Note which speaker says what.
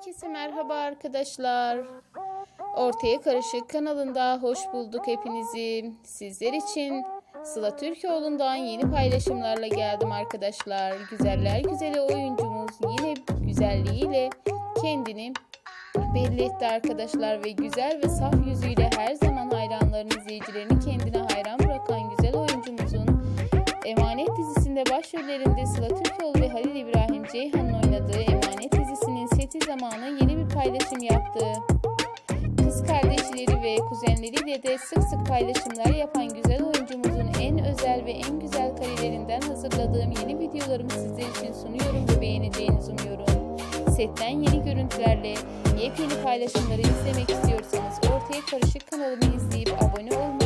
Speaker 1: Herkese merhaba arkadaşlar. Ortaya Karışık kanalında hoş bulduk hepinizi. Sizler için Sıla Türkoğlu'ndan yeni paylaşımlarla geldim arkadaşlar. Güzeller güzeli oyuncumuz yine güzelliğiyle kendini belli etti arkadaşlar ve güzel ve saf yüzüyle her zaman hayranlarını izleyicilerini kendine hayran bırakan güzel oyuncumuzun Emanet dizisinde başrollerinde Sıla Türkoğlu ve Halil İbrahim Ceyhan'ın seti zamanı yeni bir paylaşım yaptı. Kız kardeşleri ve kuzenleriyle de sık sık paylaşımlar yapan güzel oyuncumuzun en özel ve en güzel karelerinden hazırladığım yeni videolarımı sizler için sunuyorum ve beğeneceğinizi umuyorum. Setten yeni görüntülerle yepyeni paylaşımları izlemek istiyorsanız Ortaya Karışık kanalımı izleyip abone olmayı,